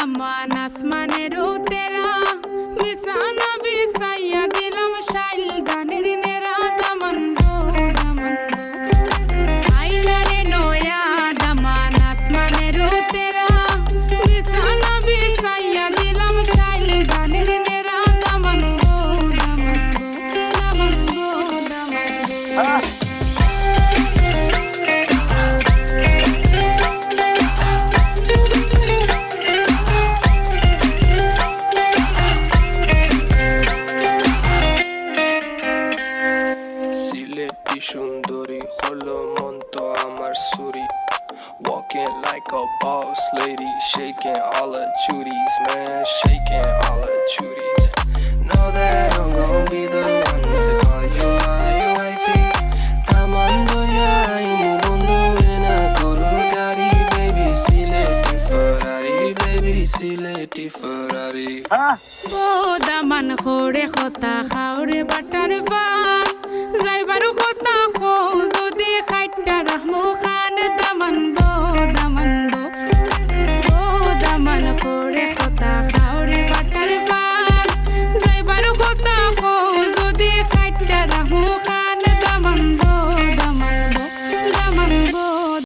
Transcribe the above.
দামান আসমানের তেরা বিছানা বিছাইয়া সিলেটি সুন্দরী হলো মন তো আমার সুরি Walking like a boss lady, shaking all her chuties, man, shaking all her chuties. Know that I'm gonna be the one to call you my wifey. Tamando ya imu bondo ena guru gari, baby, sileti Ferrari, baby, sileti Ferrari. Ah! Oh, O Daman খোরে খতা খাওরে butter